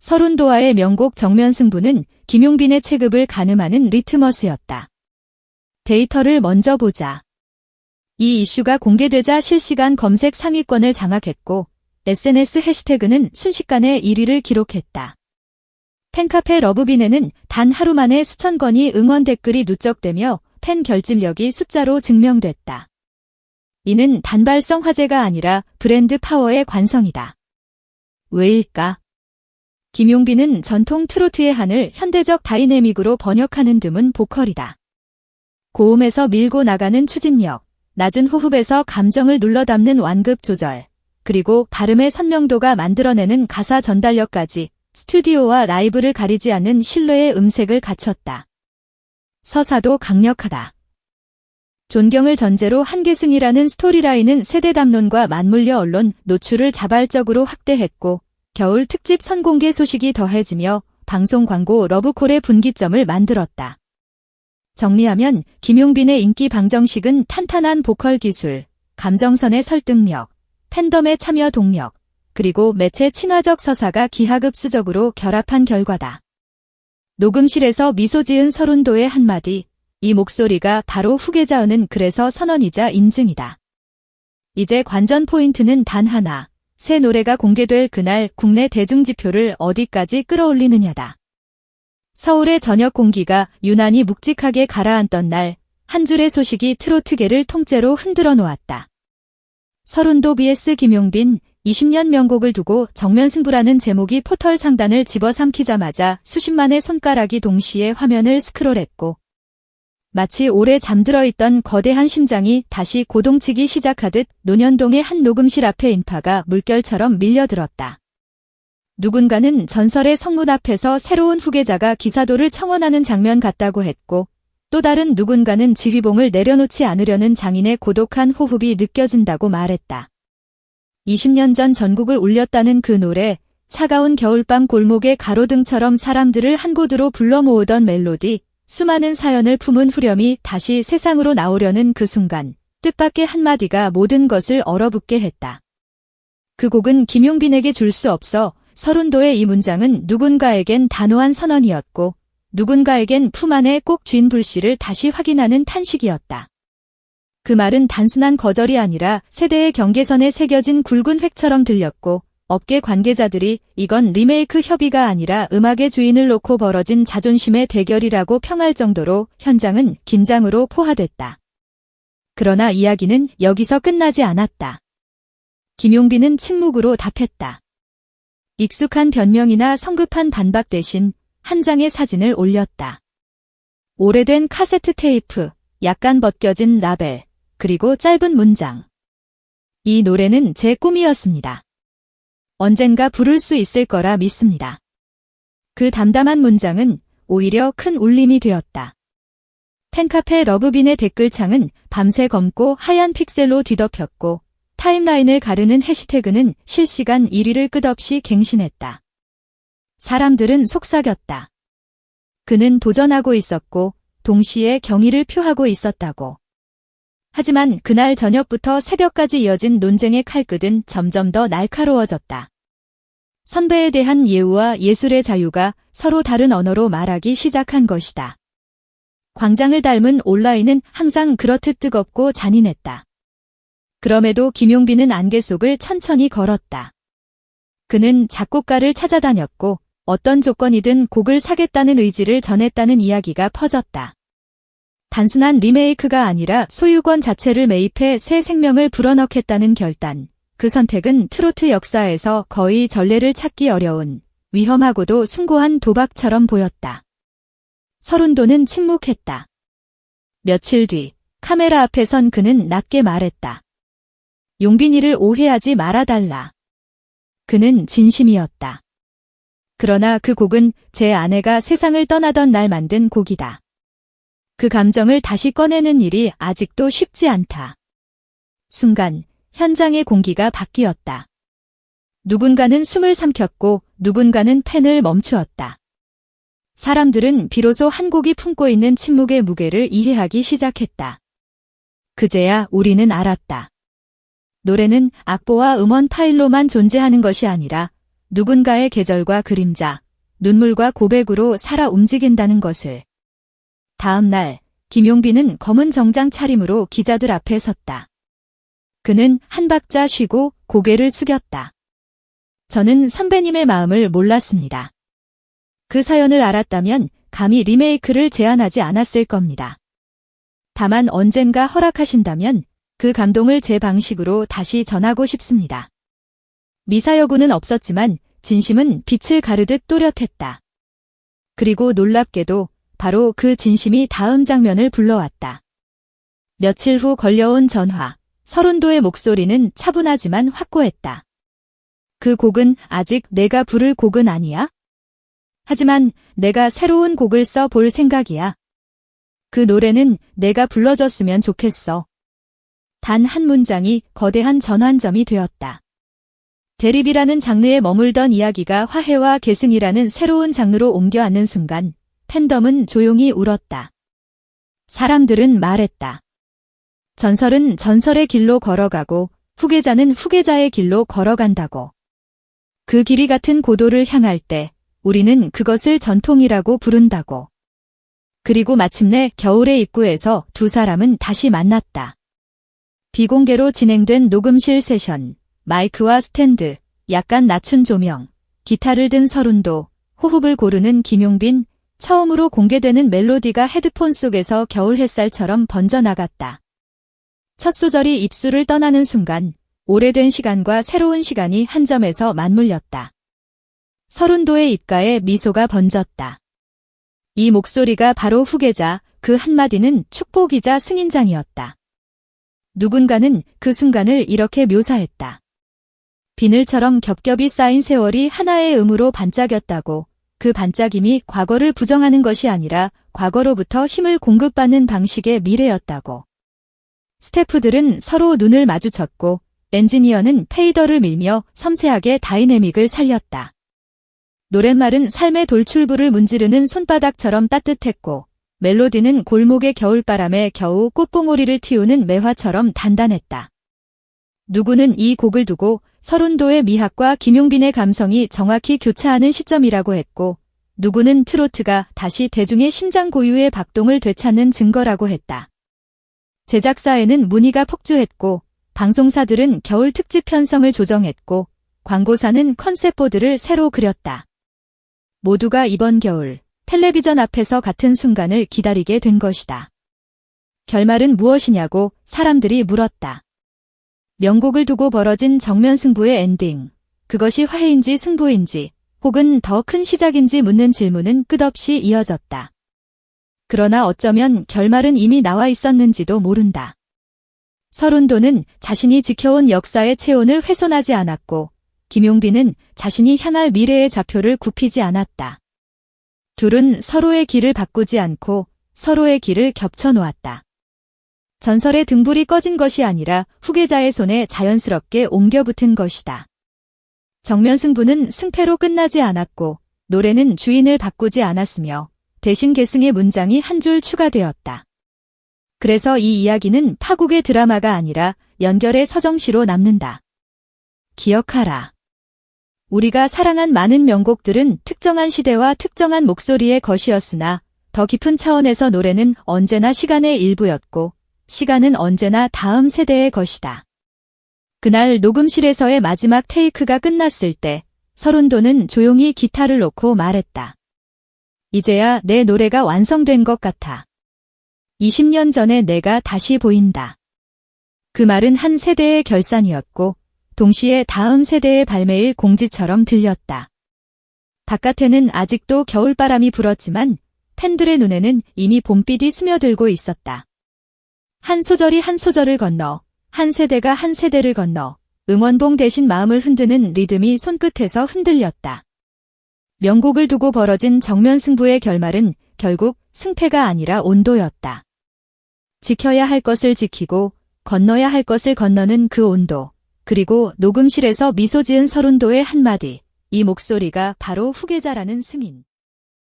서른도와의 명곡 정면 승부는 김용빈의 체급을 가늠하는 리트머스였다. 데이터를 먼저 보자. 이 이슈가 공개되자 실시간 검색 상위권을 장악했고 SNS 해시태그는 순식간에 1위를 기록했다. 팬카페 러브빈에는 단 하루 만에 수천 건이 응원 댓글이 누적되며 팬 결집력이 숫자로 증명됐다. 이는 단발성 화제가 아니라 브랜드 파워의 관성이다. 왜일까? 김용빈은 전통 트로트의 한을 현대적 다이내믹으로 번역하는 드문 보컬이다. 고음에서 밀고 나가는 추진력, 낮은 호흡에서 감정을 눌러 담는 완급 조절, 그리고 발음의 선명도가 만들어내는 가사 전달력까지 스튜디오와 라이브를 가리지 않는 신뢰의 음색을 갖췄다. 서사도 강력하다. 존경을 전제로 한계승이라는 스토리라인은 세대 담론과 맞물려 언론 노출을 자발적으로 확대했고 겨울 특집 선공개 소식이 더해지며 방송 광고 러브콜의 분기점을 만들었다. 정리하면 김용빈의 인기 방정식은 탄탄한 보컬 기술, 감정선의 설득력, 팬덤의 참여 동력, 그리고 매체 친화적 서사가 기하급수적으로 결합한 결과다. 녹음실에서 미소 지은 서른도의 한마디, 이 목소리가 바로 후계자은은 그래서 선언이자 인증이다. 이제 관전 포인트는 단 하나, 새 노래가 공개될 그날 국내 대중지표를 어디까지 끌어올리느냐다. 서울의 저녁 공기가 유난히 묵직하게 가라앉던 날, 한 줄의 소식이 트로트계를 통째로 흔들어 놓았다. 서른도 BS 김용빈 20년 명곡을 두고 정면 승부라는 제목이 포털 상단을 집어삼키자마자 수십만의 손가락이 동시에 화면을 스크롤했고 마치 오래 잠들어 있던 거대한 심장이 다시 고동치기 시작하듯 논현동의 한 녹음실 앞에 인파가 물결처럼 밀려들었다. 누군가는 전설의 성문 앞에서 새로운 후계자가 기사도를 청원하는 장면 같다고 했고 또 다른 누군가는 지휘봉을 내려놓지 않으려는 장인의 고독한 호흡이 느껴진다고 말했다. 20년 전 전국을 울렸다는 그 노래, 차가운 겨울밤 골목의 가로등처럼 사람들을 한 곳으로 불러 모으던 멜로디, 수많은 사연을 품은 후렴이 다시 세상으로 나오려는 그 순간, 뜻밖의 한마디가 모든 것을 얼어붙게 했다. 그 곡은 김용빈에게 줄 수 없어 서른도의 이 문장은 누군가에겐 단호한 선언이었고, 누군가에겐 품 안에 꼭 쥔 불씨를 다시 확인하는 탄식이었다. 그 말은 단순한 거절이 아니라 세대의 경계선에 새겨진 굵은 획처럼 들렸고 업계 관계자들이 이건 리메이크 협의가 아니라 음악의 주인을 놓고 벌어진 자존심의 대결이라고 평할 정도로 현장은 긴장으로 포화됐다. 그러나 이야기는 여기서 끝나지 않았다. 김용빈은 침묵으로 답했다. 익숙한 변명이나 성급한 반박 대신 한 장의 사진을 올렸다. 오래된 카세트 테이프, 약간 벗겨진 라벨, 그리고 짧은 문장. 이 노래는 제 꿈이었습니다. 언젠가 부를 수 있을 거라 믿습니다. 그 담담한 문장은 오히려 큰 울림이 되었다. 팬카페 러브빈의 댓글창은 밤새 검고 하얀 픽셀로 뒤덮였고 타임라인을 가르는 해시태그는 실시간 1위를 끝없이 갱신했다. 사람들은 속삭였다. 그는 도전하고 있었고 동시에 경의를 표하고 있었다고. 하지만 그날 저녁부터 새벽까지 이어진 논쟁의 칼끝은 점점 더 날카로워졌다. 선배에 대한 예우와 예술의 자유가 서로 다른 언어로 말하기 시작한 것이다. 광장을 닮은 온라인은 항상 그렇듯 뜨겁고 잔인했다. 그럼에도 김용빈은 안개 속을 천천히 걸었다. 그는 작곡가를 찾아다녔고 어떤 조건이든 곡을 사겠다는 의지를 전했다는 이야기가 퍼졌다. 단순한 리메이크가 아니라 소유권 자체를 매입해 새 생명을 불어넣겠다는 결단. 그 선택은 트로트 역사에서 거의 전례를 찾기 어려운 위험하고도 숭고한 도박처럼 보였다. 서른도는 침묵했다. 며칠 뒤 카메라 앞에 선 그는 낮게 말했다. 용빈이를 오해하지 말아달라. 그는 진심이었다. 그러나 그 곡은 제 아내가 세상을 떠나던 날 만든 곡이다. 그 감정을 다시 꺼내는 일이 아직도 쉽지 않다. 순간 현장의 공기가 바뀌었다. 누군가는 숨을 삼켰고 누군가는 펜을 멈추었다. 사람들은 비로소 한 곡이 품고 있는 침묵의 무게를 이해하기 시작했다. 그제야 우리는 알았다. 노래는 악보와 음원 파일로만 존재하는 것이 아니라 누군가의 계절과 그림자, 눈물과 고백으로 살아 움직인다는 것을. 다음 날, 김용빈은 검은 정장 차림으로 기자들 앞에 섰다. 그는 한 박자 쉬고 고개를 숙였다. 저는 선배님의 마음을 몰랐습니다. 그 사연을 알았다면 감히 리메이크를 제안하지 않았을 겁니다. 다만 언젠가 허락하신다면 그 감동을 제 방식으로 다시 전하고 싶습니다. 미사여구는 없었지만 진심은 빛을 가르듯 또렷했다. 그리고 놀랍게도 바로 그 진심이 다음 장면을 불러왔다. 며칠 후 걸려온 전화. 서른도의 목소리는 차분하지만 확고했다. 그 곡은 아직 내가 부를 곡은 아니야? 하지만 내가 새로운 곡을 써 볼 생각이야. 그 노래는 내가 불러줬으면 좋겠어. 단 한 문장이 거대한 전환점이 되었다. 대립이라는 장르에 머물던 이야기가 화해와 계승이라는 새로운 장르로 옮겨 앉는 순간 팬덤은 조용히 울었다. 사람들은 말했다. 전설은 전설의 길로 걸어가고 후계자는 후계자의 길로 걸어간다고. 그 길이 같은 고도를 향할 때 우리는 그것을 전통이라고 부른다고. 그리고 마침내 겨울의 입구에서 두 사람은 다시 만났다. 비공개로 진행된 녹음실 세션, 마이크와 스탠드, 약간 낮춘 조명, 기타를 든 서른도, 호흡을 고르는 김용빈, 처음으로 공개되는 멜로디가 헤드폰 속에서 겨울 햇살처럼 번져나갔다. 첫 소절이 입술을 떠나는 순간 오래된 시간과 새로운 시간이 한 점에서 맞물렸다. 서른도의 입가에 미소가 번졌다. 이 목소리가 바로 후계자, 그 한마디는 축복이자 승인장이었다. 누군가는 그 순간을 이렇게 묘사했다. 비늘처럼 겹겹이 쌓인 세월이 하나의 음으로 반짝였다고 그 반짝임이 과거를 부정하는 것이 아니라 과거로부터 힘을 공급받는 방식의 미래였다고. 스태프들은 서로 눈을 마주쳤고 엔지니어는 페이더를 밀며 섬세하게 다이내믹을 살렸다. 노랫말은 삶의 돌출부를 문지르는 손바닥처럼 따뜻했고 멜로디는 골목의 겨울바람에 겨우 꽃봉오리를 틔우는 매화처럼 단단했다. 누구는 이 곡을 두고 서른도의 미학과 김용빈의 감성이 정확히 교차하는 시점이라고 했고 누구는 트로트가 다시 대중의 심장 고유의 박동을 되찾는 증거라고 했다. 제작사에는 문의가 폭주했고 방송사들은 겨울 특집 편성을 조정했고 광고사는 컨셉보드를 새로 그렸다. 모두가 이번 겨울 텔레비전 앞에서 같은 순간을 기다리게 된 것이다. 결말은 무엇이냐고 사람들이 물었다. 명곡을 두고 벌어진 정면 승부의 엔딩. 그것이 화해인지 승부인지 혹은 더 큰 시작인지 묻는 질문은 끝없이 이어졌다. 그러나 어쩌면 결말은 이미 나와 있었는지도 모른다. 서른도는 자신이 지켜온 역사의 체온을 훼손하지 않았고 김용빈은 자신이 향할 미래의 좌표를 굽히지 않았다. 둘은 서로의 길을 바꾸지 않고 서로의 길을 겹쳐 놓았다. 전설의 등불이 꺼진 것이 아니라 후계자의 손에 자연스럽게 옮겨 붙은 것이다. 정면 승부는 승패로 끝나지 않았고 노래는 주인을 바꾸지 않았으며 대신 계승의 문장이 한 줄 추가되었다. 그래서 이 이야기는 파국의 드라마가 아니라 연결의 서정시로 남는다. 기억하라. 우리가 사랑한 많은 명곡들은 특정한 시대와 특정한 목소리의 것이었으나 더 깊은 차원에서 노래는 언제나 시간의 일부였고 시간은 언제나 다음 세대의 것이다. 그날 녹음실에서의 마지막 테이크가 끝났을 때 서른도는 조용히 기타를 놓고 말했다. 이제야 내 노래가 완성된 것 같아. 20년 전에 내가 다시 보인다. 그 말은 한 세대의 결산이었고 동시에 다음 세대의 발매일 공지처럼 들렸다. 바깥에는 아직도 겨울바람이 불었지만 팬들의 눈에는 이미 봄빛이 스며들고 있었다. 한 소절이 한 소절을 건너, 한 세대가 한 세대를 건너 응원봉 대신 마음을 흔드는 리듬이 손끝에서 흔들렸다. 명곡을 두고 벌어진 정면 승부의 결말은 결국 승패가 아니라 온도였다. 지켜야 할 것을 지키고 건너야 할 것을 건너는 그 온도, 그리고 녹음실에서 미소 지은 서른도의 한마디, 이 목소리가 바로 후계자라는 승인.